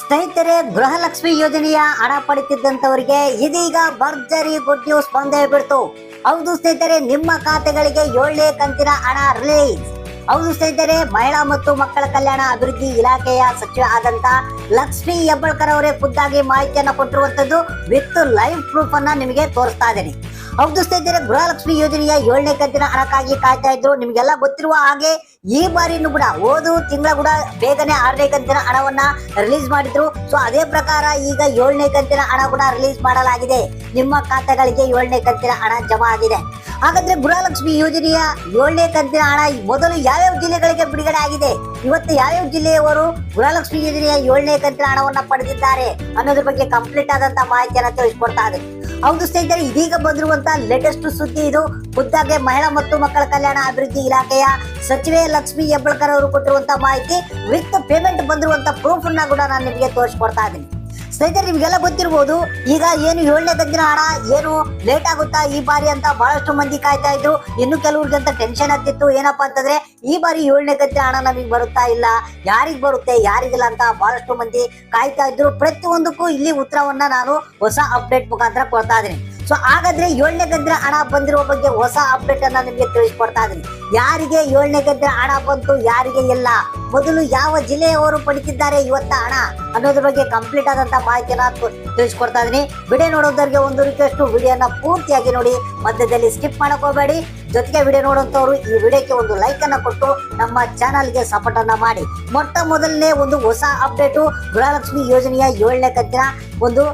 ಸ್ನೇಹಿತರೆ, ಗೃಹಲಕ್ಷ್ಮಿ ಯೋಜನೆಯ ಹಣ ಪಡಿತಿದ್ದಂತವರಿಗೆ ಇದೀಗ ಭರ್ಜರಿ ಗುಡ್ ನ್ಯೂಸ್ ಬಂದೇ ಬಿಡ್ತು. ಹೌದು ಸ್ನೇಹಿತರೆ, ನಿಮ್ಮ ಖಾತೆಗಳಿಗೆ ಏಳನೇ ಕಂತಿನ ಹಣ ರಿಲೀಸ್. ಹೌದು ಸ್ನೇಹಿತರೆ, ಮಹಿಳಾ ಮತ್ತು ಮಕ್ಕಳ ಕಲ್ಯಾಣ ಅಭಿವೃದ್ಧಿ ಇಲಾಖೆಯ ಸಚಿವ ಆದಂತ ಲಕ್ಷ್ಮಿ ಹೆಬ್ಬಳ್ಕರ್ ಅವರೇ ಖುದ್ದಾಗಿ ಮಾಹಿತಿಯನ್ನ ಕೊಟ್ಟಿರುವಂತದ್ದು ವಿತ್ ಲೈವ್ ಪ್ರೂಫ್ ಅನ್ನ ನಿಮಗೆ ತೋರಿಸ್ತಾ ಇದ್ದೀನಿ. ಹೌದು ಸ್ನೇಹಿತರೆ ಗೃಹಲಕ್ಷ್ಮಿ ಯೋಜನೆಯ ಏಳನೇ ಕಂತಿನ ಹಣಕ್ಕಾಗಿ ಕಾಯ್ತಾ ಇದ್ರು. ನಿಮ್ಗೆಲ್ಲ ಗೊತ್ತಿರುವ ಹಾಗೆ ಈ ಬಾರಿನೂ ಕೂಡ ಓದು ತಿಂಗಳ ಕೂಡ ಬೇಗನೆ ಆರನೇ ಕಂತಿನ ಹಣವನ್ನ ರಿಲೀಸ್ ಮಾಡಿದ್ರು. ಸೊ ಅದೇ ಪ್ರಕಾರ ಈಗ ಏಳನೇ ಕಂತಿನ ಹಣ ಕೂಡ ರಿಲೀಸ್ ಮಾಡಲಾಗಿದೆ. ನಿಮ್ಮ ಖಾತೆಗಳಿಗೆ ಏಳನೇ ಕಂತಿನ ಹಣ ಜಮಾ ಆಗಿದೆ. ಹಾಗಾದ್ರೆ ಗೃಹಲಕ್ಷ್ಮಿ ಯೋಜನೆಯ ಏಳನೇ ಕಂತಿನ ಹಣ ಮೊದಲು ಯಾವ್ಯಾವ ಜಿಲ್ಲೆಗಳಿಗೆ ಬಿಡುಗಡೆ ಆಗಿದೆ? ಇವತ್ತು ಯಾವ್ಯಾವ ಜಿಲ್ಲೆಯವರು ಗೃಹಲಕ್ಷ್ಮಿ ಯೋಜನೆಯ ಏಳನೇ ಕಂತಿನ ಹಣವನ್ನ ಪಡೆದಿದ್ದಾರೆ ಅನ್ನೋದ್ರ ಬಗ್ಗೆ ಕಂಪ್ಲೀಟ್ ಆದಂತ ಮಾಹಿತಿಯನ್ನು ತಿಳಿಸ್ಕೊಡ್ತಾ ಇದೆ ಹೌದು ಸ್ನೇಹಿತರೆ, ಇದೀಗ ಬಂದಿರುವಂತಹ ಲೇಟೆಸ್ಟ್ ಸುದ್ದಿ ಇದು. ಖುದ್ದಾಗೆ ಮಹಿಳಾ ಮತ್ತು ಮಕ್ಕಳ ಕಲ್ಯಾಣ ಅಭಿವೃದ್ಧಿ ಇಲಾಖೆಯ ಸಚಿವೆ ಲಕ್ಷ್ಮಿ ಹೆಬ್ಬಳ್ಕರ್ ಅವರು ಕೊಟ್ಟಿರುವಂತಹ ಮಾಹಿತಿ. ವಿತ್ ಪೇಮೆಂಟ್ ಬಂದಿರುವಂತಹ ಪ್ರೂಫ್ ಅನ್ನ ಕೂಡ ನಾನು ನಿಮಗೆ ತೋರಿಸ್ಕೊಡ್ತಾ ಇದ್ದೀನಿ. ಸ್ನೇಹಿತರೆ, ನಿಮ್ಗೆಲ್ಲ ಗೊತ್ತಿರ್ಬೋದು, ಈಗ ಏನು ಏಳನೇ ಕಂತಿನ ಹಣ ಏನು ಲೇಟ್ ಆಗುತ್ತಾ ಈ ಬಾರಿ ಅಂತ ಬಹಳಷ್ಟು ಮಂದಿ ಕಾಯ್ತಾ ಇದ್ರು. ಇನ್ನು ಅಂತ ಟೆನ್ಷನ್ ಆಗ್ತಿತ್ತು. ಏನಪ್ಪಾ ಅಂತಂದ್ರೆ, ಈ ಬಾರಿ ಏಳನೇ ಕಂತಿನ ಹಣ ನಮಗೆ ಬರುತ್ತಾ ಇಲ್ಲ, ಯಾರಿಗ್ ಬರುತ್ತೆ, ಯಾರಿಗಿಲ್ಲ ಅಂತ ಬಹಳಷ್ಟು ಮಂದಿ ಕಾಯ್ತಾ ಇದ್ರು. ಪ್ರತಿಯೊಂದಕ್ಕೂ ಇಲ್ಲಿ ಉತ್ತರವನ್ನ ನಾನು ಹೊಸ ಅಪ್ಡೇಟ್ ಮುಖಾಂತರ ಕೊಡ್ತಾ ಇದ್ದೀನಿ. ಸೊ ಹಾಗಾದ್ರೆ ಏಳನೇ ಗದ್ರೆ ಹಣ ಬಂದಿರುವ ಬಗ್ಗೆ ಹೊಸ ಅಪ್ಡೇಟ್ ಅನ್ನ ನಿಮಗೆ ತಿಳಿಸ್ಕೊಡ್ತಾ ಇದ್ದೀನಿ. ಯಾರಿಗೆ ಏಳನೇ ಗದ್ರೆ ಹಣ ಬಂತು, ಯಾರಿಗೆ ಇಲ್ಲ? ಮೊದಲು ಯಾವ ಜಿಲ್ಲೆಯವರು ಪಡಿತಿದ್ದಾರೆ ಇವತ್ತ ಹಣ ಅನ್ನೋದ್ರ ಬಗ್ಗೆ ಕಂಪ್ಲೀಟ್ ಆದಂತ ಮಾಹಿತಿಯನ್ನ ತಿಳಿಸ್ಕೊಡ್ತಾ ಇದ್ದೀನಿ. ವಿಡಿಯೋ ನೋಡೋದ್ರಿಗೆ ಒಂದು ರಿಕ್ವೆಸ್ಟ್ ವಿಡಿಯೋನ ಪೂರ್ತಿಯಾಗಿ ನೋಡಿ. ಮಧ್ಯದಲ್ಲಿ ಸ್ಕಿಪ್ ಮಾಡಕ್ ಹೋಗಬೇಡಿ. ಜೊತೆಗೆ ವಿಡಿಯೋ ನೋಡುವಂಥವ್ರು ಈ ವಿಡಿಯೋಕ್ಕೆ ಒಂದು ಲೈಕ್ ಅನ್ನ ಕೊಟ್ಟು ನಮ್ಮ ಚಾನಲ್ಗೆ ಸಪೋರ್ಟ್ ಅನ್ನ ಮಾಡಿ. ಮೊಟ್ಟ ಮೊದಲನೇ ಒಂದು ಹೊಸ ಅಪ್ಡೇಟು ಗೃಹಲಕ್ಷ್ಮಿ ಯೋಜನೆಯ ಏಳನೇ ಕಂತಿನ ಒಂದು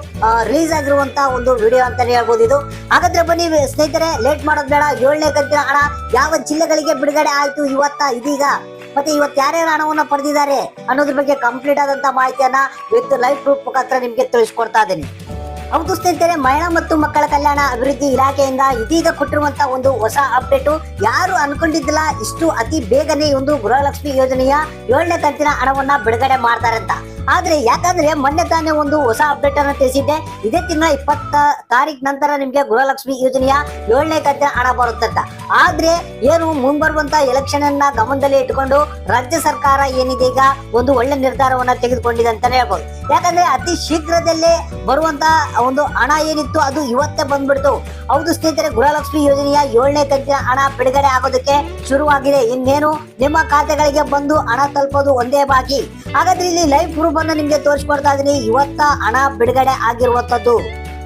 ರಿಲೀಸ್ ಆಗಿರುವಂತ ಒಂದು ವಿಡಿಯೋ ಅಂತಾನೆ ಹೇಳ್ಬೋದು ಇದು. ಹಾಗಾದ್ರೆ ಬನ್ನಿ ಸ್ನೇಹಿತರೆ ಲೇಟ್ ಮಾಡೋದು ಬೇಡ, ಏಳನೇ ಕಂತಿನ ಹಣ ಯಾವ ಜಿಲ್ಲೆಗಳಿಗೆ ಬಿಡುಗಡೆ ಆಯ್ತು ಇವತ್ತ ಇದೀಗ? ಮತ್ತೆ ಇವತ್ತು ಯಾರ್ಯಾರು ಹಣವನ್ನ ಪಡೆದಿದ್ದಾರೆ ಅನ್ನೋದ್ರ ಬಗ್ಗೆ ಕಂಪ್ಲೀಟ್ ಆದಂತ ಮಾಹಿತಿಯನ್ನ ವಿತ್ ಲೈವ್ ಪ್ರೂಫ್ ಮುಖಾಂತರ ನಿಮ್ಗೆ ತಿಳಿಸ್ಕೊಡ್ತಾ ಇದ್ದೀನಿ. ಹೌದು ಸ್ನೇಹಿತರೆ ಮಹಿಳಾ ಮತ್ತು ಮಕ್ಕಳ ಕಲ್ಯಾಣ ಅಭಿವೃದ್ಧಿ ಇಲಾಖೆಯಿಂದ ಇದೀಗ ಕೊಟ್ಟಿರುವಂತಹ ಒಂದು ಹೊಸ ಅಪ್ಡೇಟು. ಯಾರು ಅನ್ಕೊಂಡಿದ್ದಿಲ್ಲ ಇಷ್ಟು ಅತಿ ಬೇಗನೆ ಒಂದು ಗೃಹಲಕ್ಷ್ಮಿ ಯೋಜನೆಯ ಏಳನೇ ಕಂತಿನ ಹಣವನ್ನ ಬಿಡುಗಡೆ ಮಾಡ್ತಾರೆ ಅಂತ. ಆದ್ರೆ ಯಾಕಂದ್ರೆ ಮೊನ್ನೆ ತಾನೇ ಒಂದು ಹೊಸ ಅಪ್ಡೇಟ್ ಅನ್ನ ತಿಳಿಸಿದ್ದೆ. ಇದೇ ತಿಂಗಳ ಇಪ್ಪತ್ತ ತಾರೀಕ್ ನಂತರ ನಿಮ್ಗೆ ಗೃಹಲಕ್ಷ್ಮಿ ಯೋಜನೆಯ ಏಳನೇ ಕಂತಿನ ಹಣ ಬರುತ್ತೆ ಅಂತ. ಆದ್ರೆ ಏನು ಮುಂಬರುವಂತ ಎಲೆಕ್ಷನ್ ಅನ್ನ ಗಮನದಲ್ಲಿ ಇಟ್ಕೊಂಡು ರಾಜ್ಯ ಸರ್ಕಾರ ಏನಿದೆ ಈಗ ಒಂದು ಒಳ್ಳೆ ನಿರ್ಧಾರವನ್ನ ತೆಗೆದುಕೊಂಡಿದೆ ಅಂತಾನೆ ಹೇಳ್ಬೋದು. ಯಾಕಂದ್ರೆ ಅತಿ ಶೀಘ್ರದಲ್ಲೇ ಬರುವಂತ ಒಂದು ಹಣ ಏನಿತ್ತು ಅದು ಇವತ್ತೇ ಬಂದ್ಬಿಡ್ತು. ಹೌದು ಸ್ನೇಹಿತರೆ, ಗೃಹಲಕ್ಷ್ಮಿ ಯೋಜನೆಯ ಏಳನೇ ಕಂತಿನ ಹಣ ಬಿಡುಗಡೆ ಆಗೋದಕ್ಕೆ ಶುರುವಾಗಿದೆ. ಇನ್ನೇನು ನಿಮ್ಮ ಖಾತೆಗಳಿಗೆ ಬಂದು ಹಣ ತಲುಪೋದು ಒಂದೇ ಬಾಕಿ. ಹಾಗಾದ್ರೆ ಇಲ್ಲಿ ಲೈವ್ ಪ್ರೂಫ್ ಅನ್ನು ನಿಮ್ಗೆ ತೋರಿಸ್ಕೊಡ್ತಾ ಇದೀನಿ ಇವತ್ತ ಹಣ ಬಿಡುಗಡೆ ಆಗಿರುವಂತದ್ದು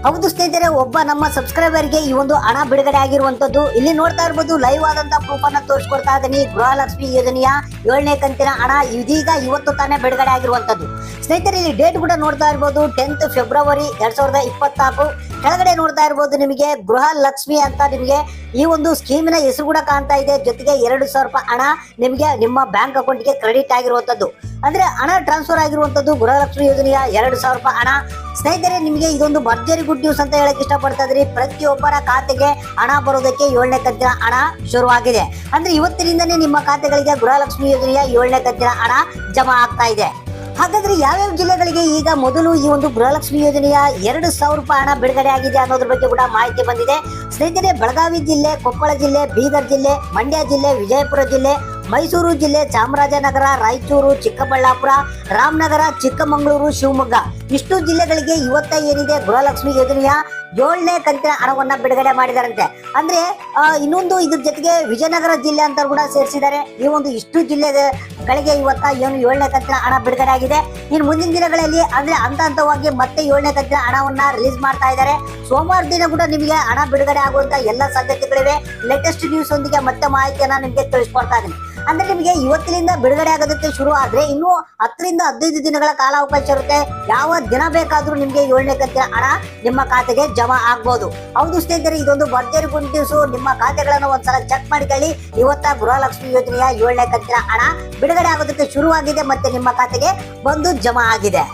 ಹೌದು ಸ್ನೇಹಿತರೆ, ಒಬ್ಬ ನಮ್ಮ ಸಬ್ಸ್ಕ್ರೈಬರ್ಗೆ ಈ ಒಂದು ಹಣ ಬಿಡುಗಡೆ ಆಗಿರುವಂತದ್ದು ಇಲ್ಲಿ ನೋಡ್ತಾ ಇರ್ಬೋದು ಲೈವ್ ಆದಂತ ಪ್ರೂಫ್ ಅನ್ನ ತೋರಿಸ್ಕೊಡ್ತಾ ಇದೀನಿ ಗೃಹಲಕ್ಷ್ಮಿ ಯೋಜನೆಯ ಏಳನೇ ಕಂತಿನ ಹಣ ಇದೀಗ ಇವತ್ತು ತಾನೇ ಬಿಡುಗಡೆ ಆಗಿರುವಂತದ್ದು ಸ್ನೇಹಿತರೆ, ಇಲ್ಲಿ ಡೇಟ್ ಕೂಡ ನೋಡ್ತಾ ಇರ್ಬೋದು ಟೆಂತ್ ಫೆಬ್ರವರಿ ಎರಡ್ ಸಾವಿರದ ಇಪ್ಪತ್ನಾಲ್ಕು. ಕೆಳಗಡೆ ನೋಡ್ತಾ ಇರ್ಬೋದು ನಿಮಗೆ ಗೃಹ ಲಕ್ಷ್ಮಿ ಅಂತ ನಿಮಗೆ ಈ ಒಂದು ಸ್ಕೀಮಿನ ಹೆಸರು ಕೂಡ ಕಾಣ್ತಾ ಇದೆ. ಜೊತೆಗೆ ಎರಡು ಸಾವಿರ ರೂಪಾಯಿ ಹಣ ನಿಮಗೆ ನಿಮ್ಮ ಬ್ಯಾಂಕ್ ಅಕೌಂಟ್ಗೆ ಕ್ರೆಡಿಟ್ ಆಗಿರುವಂತದ್ದು. ಅಂದ್ರೆ ಹಣ ಟ್ರಾನ್ಸ್ಫರ್ ಆಗಿರುವಂತದ್ದು ಗೃಹಲಕ್ಷ್ಮಿ ಯೋಜನೆಯ ಎರಡು ಸಾವಿರ ರೂಪಾಯಿ ಹಣ. ಸ್ನೇಹಿತರೆ, ನಿಮಗೆ ಇದೊಂದು ಭರ್ಜರಿ ಗುಡ್ ನ್ಯೂಸ್ ಅಂತ ಹೇಳಕ್ ಇಷ್ಟಪಡ್ತಾ ಇದ್ರಿ ಪ್ರತಿಯೊಬ್ಬರ ಖಾತೆಗೆ ಹಣ ಬರೋದಕ್ಕೆ ಏಳನೇ ಕಂತಿನ ಹಣ ಶುರುವಾಗಿದೆ. ಅಂದ್ರೆ ಇವತ್ತಿನಿಂದನೇ ನಿಮ್ಮ ಖಾತೆಗಳಿಗೆ ಗೃಹಲಕ್ಷ್ಮಿ ಯೋಜನೆಯ ಏಳನೇ ಕಂತಿನ ಹಣ ಜಮಾ ಆಗ್ತಾ ಇದೆ. ಹಾಗಾದ್ರೆ ಯಾವ್ಯಾವ ಜಿಲ್ಲೆಗಳಿಗೆ ಈಗ ಮೊದಲು ಈ ಒಂದು ಗೃಹಲಕ್ಷ್ಮಿ ಯೋಜನೆಯ ಎರಡು ಸಾವಿರ ರೂಪಾಯಿ ಹಣ ಬಿಡುಗಡೆ ಆಗಿದೆ ಅನ್ನೋದ್ರ ಬಗ್ಗೆ ಕೂಡ ಮಾಹಿತಿ ಬಂದಿದೆ. ಸ್ನೇಹಿತರೆ, ಬೆಳಗಾವಿ ಜಿಲ್ಲೆ, ಕೊಪ್ಪಳ ಜಿಲ್ಲೆ, ಬೀದರ್ ಜಿಲ್ಲೆ, ಮಂಡ್ಯ ಜಿಲ್ಲೆ, ವಿಜಯಪುರ ಜಿಲ್ಲೆ, ಮೈಸೂರು ಜಿಲ್ಲೆ, ಚಾಮರಾಜನಗರ, ರಾಯಚೂರು, ಚಿಕ್ಕಬಳ್ಳಾಪುರ, ರಾಮನಗರ, ಚಿಕ್ಕಮಗಳೂರು, ಶಿವಮೊಗ್ಗ. ಇಷ್ಟು ಜಿಲ್ಲೆಗಳಿಗೆ ಇವತ್ತ ಏನಿದೆ ಗೃಹಲಕ್ಷ್ಮಿ ಯೋಜನೆಯ ಏಳನೇ ಕಂತಿನ ಹಣವನ್ನ ಬಿಡುಗಡೆ ಮಾಡಿದಾರಂತೆ. ಅಂದ್ರೆ ಇನ್ನೊಂದು ಇದ್ರ ಜೊತೆಗೆ ವಿಜಯನಗರ ಜಿಲ್ಲೆ ಅಂತ ಕೂಡ ಸೇರಿಸಿದ್ದಾರೆ. ಈ ಒಂದು ಇಷ್ಟು ಜಿಲ್ಲೆಗಳಿಗೆ ಇವತ್ತ ಏನು ಏಳನೇ ಕಂತಿನ ಹಣ ಬಿಡುಗಡೆ ಆಗಿದೆ. ಇನ್ನು ಮುಂದಿನ ದಿನಗಳಲ್ಲಿ, ಅಂದ್ರೆ ಹಂತ ಹಂತವಾಗಿ ಮತ್ತೆ ಏಳನೇ ಕಂತಿನ ಹಣವನ್ನ ರಿಲೀಸ್ ಮಾಡ್ತಾ ಇದ್ದಾರೆ. ಸೋಮವಾರ ದಿನ ಕೂಡ ನಿಮಗೆ ಹಣ ಬಿಡುಗಡೆ ಆಗುವಂತ ಎಲ್ಲ ಸಾಧ್ಯತೆಗಳಿವೆ. ಲೇಟೆಸ್ಟ್ ನ್ಯೂಸ್ ಒಂದಿಗೆ ಮತ್ತೆ ಮಾಹಿತಿಯನ್ನ ನಿಮಗೆ ತಿಳಿಸ್ಕೊಡ್ತಾ ಇದ್ದೀನಿ. ಅಂದ್ರೆ ನಿಮಗೆ ಇವತ್ತಿನಿಂದ ಬಿಡುಗಡೆ ಆಗೋದಕ್ಕೆ ಶುರು ಆದ್ರೆ ಇನ್ನು ಹತ್ತರಿಂದ ಹದಿನೈದು ದಿನಗಳ ಕಾಲಾವಕಾಶ ಇರುತ್ತೆ. ಯಾವ ದಿನ ಬೇಕಾದ್ರೂ ನಿಮಗೆ ಏಳನೇ ಕಂತಿನ ಹಣ ನಿಮ್ಮ ಖಾತೆಗೆ ಜಮಾ ಆಗ್ಬೋದು. ಹೌದು ಸ್ನೇಹಿತರೆ, ಇದೊಂದು ಭರ್ಜರಿ ಗುಡ್ ನ್ಯೂಸ್ ನಿಮ್ಮ ಖಾತೆಗಳನ್ನು ಒಂದ್ಸಲ ಚೆಕ್ ಮಾಡಿಕೊಳ್ಳಿ ಇವತ್ತ ಗೃಹಲಕ್ಷ್ಮಿ ಯೋಜನೆಯ ಏಳನೇ ಕಂತಿನ ಹಣ ಬಿಡುಗಡೆ ಆಗೋದಕ್ಕೆ ಶುರುವಾಗಿದೆ ಮತ್ತೆ ನಿಮ್ಮ ಖಾತೆಗೆ ಬಂದು ಜಮಾ ಆಗಿದೆ.